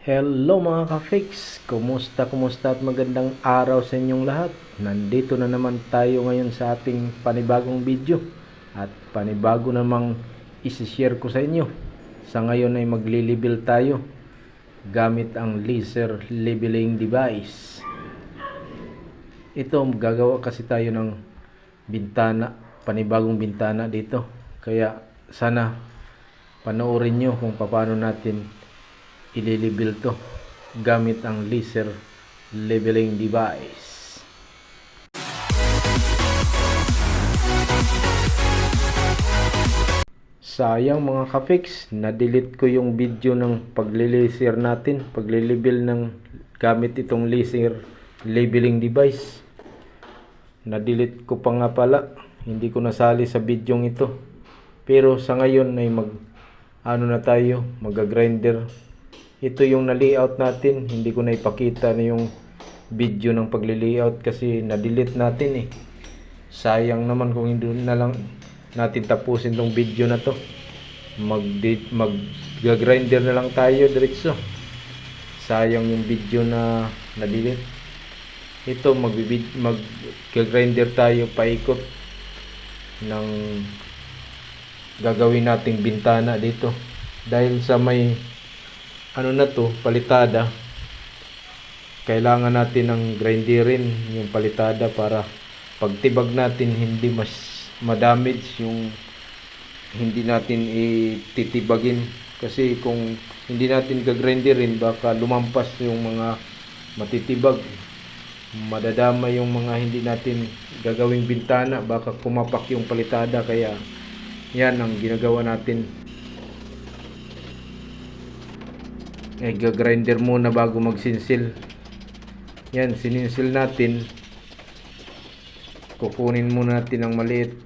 Hello mga ka-fix! Kumusta, kumusta at magandang araw sa inyong lahat. Nandito na naman tayo ngayon sa ating panibagong video at panibago namang isi-share ko sa inyo. Sa ngayon ay magli-level tayo gamit ang laser leveling device. Ito, gagawa kasi tayo ng bintana, panibagong bintana dito. Kaya sana panoorin nyo kung paano natin ililibil to gamit ang laser leveling device. Sayang mga ka-fix, na-delete ko yung video ng pagliliser natin, paglilibil ng gamit itong laser leveling device. Na-delete ko pa nga pala, hindi ko nasali sa video ito. Pero sa ngayon ay mag ano na tayo, mag-grinder. Ito yung na-layout natin, hindi ko na ipakita na yung video ng pagli-layout kasi na-delete natin eh. Sayang naman kung hindi na lang natin tapusin tong video na to. Mag mag grinder na lang tayo diretso. Sayang yung video na na-delete. Ito mag mag grinder tayo paikot ng gagawin nating bintana dito. Dahil sa may ano na to, palitada. Kailangan natin ng grinderin yung palitada para pagtibag natin hindi mas madamage yung hindi natin ititibagin. Kasi kung hindi natin gagrinderin baka lumampas yung mga matitibag. Madadama yung mga hindi natin gagawing bintana baka kumapak yung palitada. Kaya yan ang ginagawa natin eh gagrinder muna bago magsinsil. Yan sininsil natin. Kukunin muna natin ang maliit.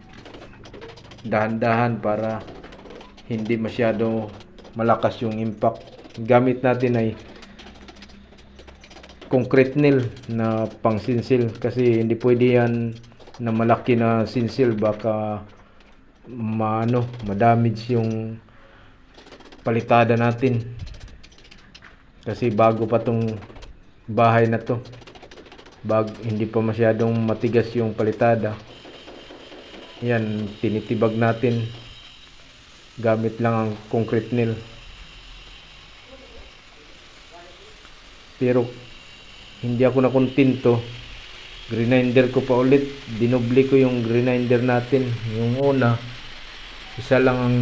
Dahan-dahan para hindi masyado malakas yung impact. Gamit natin ay concrete nail na pang sinsil kasi hindi pwede yan na malaki na sinsil. Baka maano madamage yung palitada natin kasi bago pa tong bahay na to. Bag hindi pa masyadong matigas yung palitada. Yan tinitibag natin. Gamit lang ang concrete nail. Pero hindi ako nakontento. Grinder ko pa ulit. Dinobli ko yung grinder natin. Yung una isa lang ang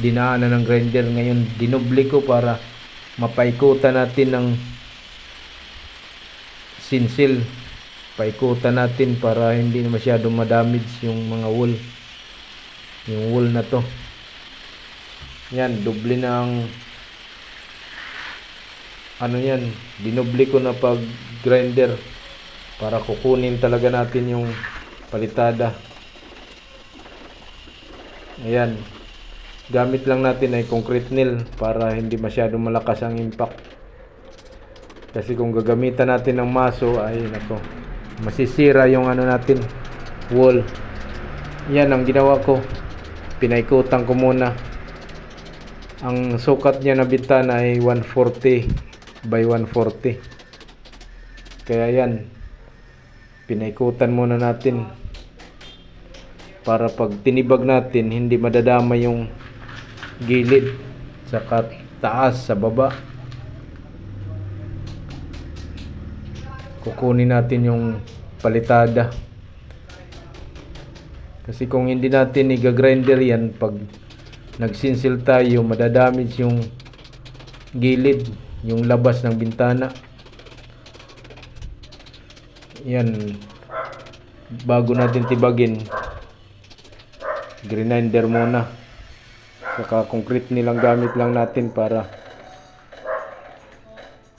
dinaanan ng grinder. Ngayon dinobli ko para mapaikutan natin ng sinsil. Paikutan natin para hindi na masyadong madamage yung mga wool. Yung wool na to. Yan doble ang ano yan dinoble ko na pag grinder para kukunin talaga natin yung palitada. Ayan gamit lang natin ay concrete nail para hindi masyadong malakas ang impact. Kasi kung gagamitan natin ng maso ay nako masisira yung ano natin wall. Yan ang ginawa ko. Pinaikutan ko muna. Ang sukat niya na bintana ay 140 by 140 kaya yan pinaikutan muna natin. Para pag tinibag natin hindi madadama yung gilid saka taas sa baba. Kukunin natin yung palitada. Kasi kung hindi natin i-grinder yan pag nagsinsil tayo madadamage yung gilid yung labas ng bintana. Yan. Bago natin tibagin grinder muna saka concrete nilang gamit lang natin para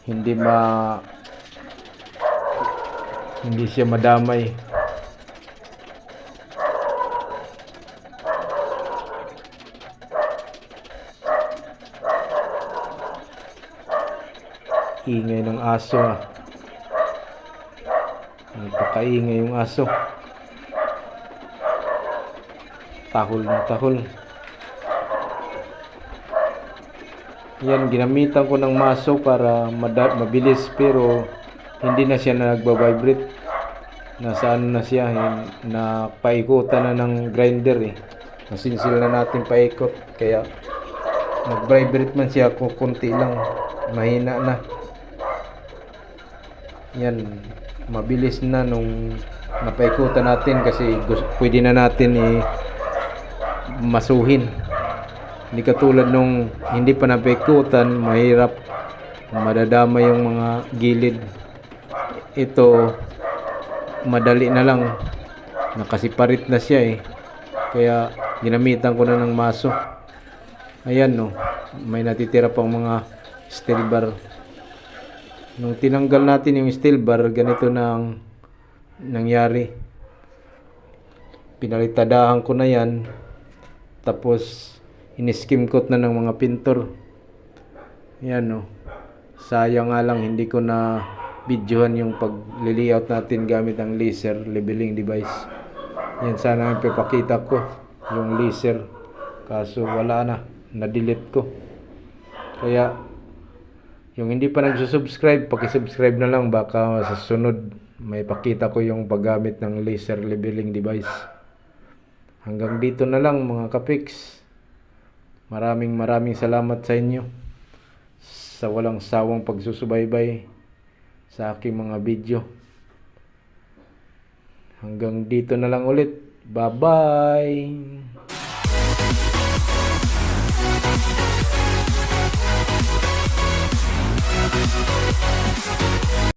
hindi ma hindi siya madamay. Ingay ng aso ah. Nagpakaingay yung aso. Tahol ng tahol Yan, ginamitan ko ng maso para mabilis pero hindi na siya nagbabibrate. Nasa ano na siya, hin- na paikutan na ng grinder eh. Nasinsil na natin paikot. Kaya nag-vibrate man siya kung konti lang. Mahina na. Yan, mabilis na nung napaikutan natin kasi pwede na natin i masuhin. Hindi katulad nung hindi pa napaikutan, mahirap madadama yung mga gilid. Ito, madali na lang. Nakasiparit na siya eh. Kaya ginamitan ko na ng maso. Ayan no, may natitira pang mga steel bar. Nung tinanggal natin yung steel bar, ganito na ang nangyari. Pinalitadahan ko na yan. Tapos, iniskim coat na ng mga pintor. Yan no. Sayang nga lang hindi ko na videohan yung pag-layout natin gamit ang laser leveling device. Yan sana ang papakita ko yung laser. Kaso wala na. Na-delete ko. Kaya yung hindi pa nagsusubscribe, paki-subscribe na lang baka sa sunod may pakita ko yung paggamit ng laser leveling device. Hanggang dito na lang mga kapiks. Maraming maraming salamat sa inyo sa walang sawang pagsusubaybay sa aking mga video. Hanggang dito na lang ulit. Bye-bye!